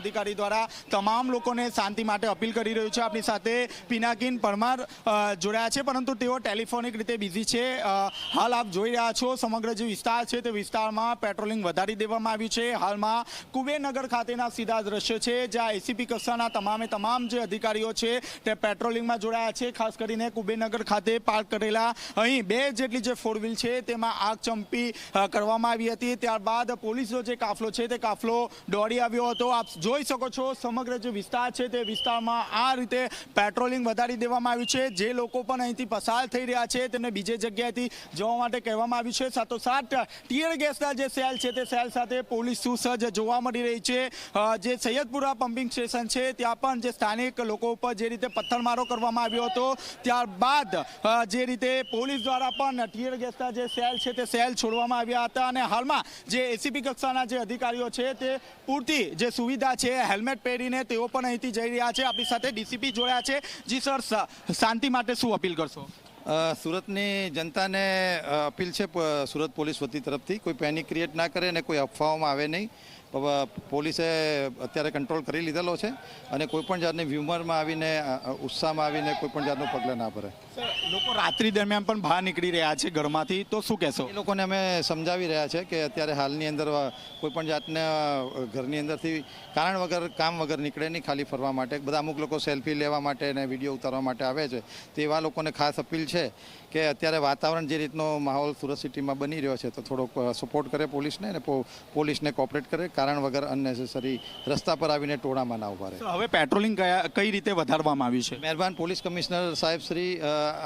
અધિકારી દ્વારા તમામ લોકોને શાંતિ માટે અપીલ કરી રહ્યું છે. આપણી સાથે પિનાકીન પરમાર જોડાયા છે, પરંતુ તેઓ ટેલિફોનિક રીતે બિઝી છે. હાલ આપ જોઈ રહ્યા છો, સમગ્ર જે વિસ્તાર છે તે વિસ્તારમાં પેટ્રોલિંગ વધારી દેવામાં આવ્યું છે. હાલમાં કુબેરનગર ખાતેના સીધા દ્રશ્યો છે, જ્યાં એસીપી કક્ષાના તમામે તમામ જે અધિકારીઓ છે તે પેટ્રોલિંગમાં જોડાયા છે. ખાસ કરીને કુબેરનગર ખાતે પાર્ક કરેલા અહીં બે જેટલી જે ફોર વ્હીલ છે તેમાં આગ ચંપી કરવામાં આવી હતી. ત્યારબાદ પોલીસનો જે કાફલો છે તે કાફલો દોડી આવ્યો હતો. આપ જોઈ શકો છો, સમગ્ર જે વિસ્તાર છે તે વિસ્તારમાં આ રીતે પેટ્રોલિંગ વધારી દેવામાં આવ્યું છે. જે લોકો પણ અહીંથી પસાર થઈ રહ્યા છે, તેમને બીજે જગ્યાએથી જવા માટે કહેવામાં આવ્યું છે. સાથોસાથ ટીયર ગેસના જે સેલ છે, તે સેલ સાથે પોલીસ સુસજ્જ જોવા મળી રહી છે. જે સૈયદપુરા પમ્પિંગ સ્ટેશન છે, ત્યાં પણ જે સ્થાનિક લોકો ઉપર જે રીતે પથ્થરમારો કરવામાં આવ્યો હતો, ત્યારબાદ જે રીતે પોલીસ દ્વારા પણ ટીયર ગેસના જે સેલ છે, તે સેલ છોડવામાં આવ્યા હતા. અને હાલમાં જે એસીપી કક્ષાના જે અધિકારીઓ છે, તે પૂરતી જે સુવિધા છે, હેલ્મેટ પહેરીને તેઓ પણ અહીંથી જઈ રહ્યા છે, આપણી સાથે ડીસીપી જોડ્યા છે. જી સર શાંતિ માટે શું અપીલ કરશો? સુરતની જનતાને અપીલ છે સુરત પોલીસ વતી તરફથી. કોઈ પેનિક ક્રિએટ ના કરે અને કોઈ અફવાઓમાં આવે નહીં. પોલીસે અત્યારે કંટ્રોલ કરી લીધેલો છે અને કોઈપણ જાતની વ્યુમરમાં આવીને ઉત્સાહમાં આવીને કોઈપણ જાતનું પગલાં ના ભરે. લોકો રાત્રિ દરમિયાન પણ બહાર નીકળી રહ્યા છે ઘરમાંથી. તો શું કહેશો? એ લોકોને અમે સમજાવી રહ્યા છે કે અત્યારે હાલની અંદર કોઈપણ કોઈ જાતના ઘરની અંદરથી કારણ વગર કામ વગર નીકળે નહીં ખાલી ફરવા માટે. બધા અમુક લોકો સેલ્ફી લેવા માટે અને વીડિયો ઉતારવા માટે આવે છે. તો એવા લોકોને ખાસ અપીલ છે કે અત્યારે વાતાવરણ જે રીતનો માહોલ સુરત સિટીમાં બની રહ્યો છે તો થોડોક સપોર્ટ કરે પોલીસને અને પોલીસને કોઓપરેટ કરે. કારણ વગર અનનેસેસરી રસ્તા પર આવીને ટોળામાં ના ઊભા રહે. હવે પેટ્રોલિંગ કયા કઈ રીતે વધારવામાં આવ્યું છે? મહેરબાન પોલીસ કમિશનર સાહેબ શ્રી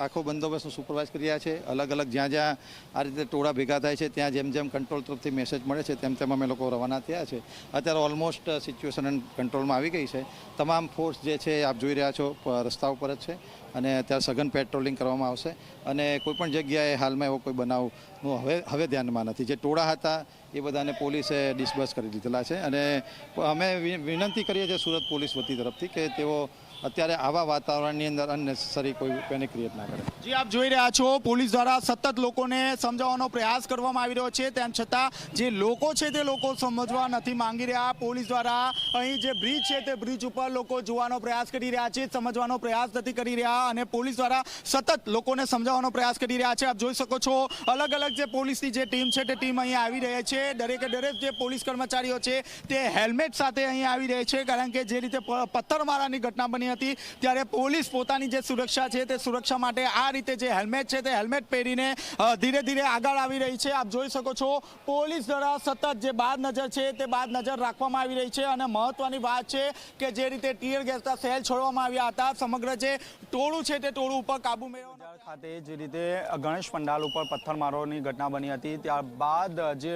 આખો બંદોબસ્તનું સુપરવાઇઝ કરી રહ્યા છે. અલગ અલગ જ્યાં જ્યાં આ રીતે ટોળા ભેગા થાય છે ત્યાં જેમ જેમ કંટ્રોલ તરફથી મેસેજ મળે છે તેમ તેમ અમે લોકો રવાના થયા છે. અત્યારે ઓલમોસ્ટ સિચ્યુએશન કંટ્રોલમાં આવી ગઈ છે. તમામ ફોર્સ જે છે આપ જોઈ રહ્યા છો રસ્તા ઉપર જ છે. અને અત્યારે સઘન પેટ્રોલિંગ કરવામાં આવશે. અને કોઈપણ જગ્યાએ હાલમાં એવો કોઈ બનાવનું હવે હવે ધ્યાનમાં નથી. જે ટોળા હતા, એ બધાને પોલીસે ડિસ્બસ કરી દીધેલા છે. અને અમે વિનંતી કરીએ છીએ સુરત પોલીસ વતી તરફથી કે તેઓ અત્યારે આવા વાતાવરણની અંદર અનનેસેસરી કોઈ પેનિક ક્રિએટ ના કરે. જી, આપ જોઈ રહ્યા છો, પોલીસ દ્વારા સતત લોકોને સમજાવવાનો પ્રયાસ કરવામાં આવી રહ્યો છે. તેમ છતાં જે લોકો છે તે લોકો સમજવા નથી માંગી રહ્યા. પોલીસ દ્વારા અહીં જે બ્રિજ છે તે બ્રિજ ઉપર લોકો જોવાનો પ્રયાસ કરી રહ્યા છે, સમજવાનો પ્રયાસ નથી કરી રહ્યા અને પોલીસ દ્વારા સતત લોકોને સમજાવવાનો પ્રયાસ કરી રહ્યા છે. આપ જોઈ શકો છો, અલગ અલગ જે પોલીસની જે ટીમ છે તે ટીમ અહીં આવી રહી છે. દરેકે દરેક જે પોલીસ કર્મચારીઓ છે તે હેલ્મેટ સાથે અહીં આવી રહી છે, કારણ કે જે રીતે પથ્થરમારાની ઘટના બની હતી ત્યારે પોલીસ પોતાની જે સુરક્ષા છે તે સુરક્ષા માટે આ રીતે જે હેલ્મેટ છે તે હેલ્મેટ પહેરીને ધીરે ધીરે આગળ આવી રહી છે. આપ જોઈ શકો છો, પોલીસ દ્વારા સતત જે બાદ નજર છે તે બાદ નજર રાખવામાં આવી રહી છે અને મહત્વની વાત છે કે જે રીતે ટીયર ગેસના સેલ છોડવામાં આવ્યા હતા, સમગ્ર જે ટોળું છે તે ટોળું ઉપર કાબુ મેળવવા ખાતે જે રીતે ગણેશ પંડાલ ઉપર પથ્થરમારોની ઘટના બની હતી, ત્યારબાદ જે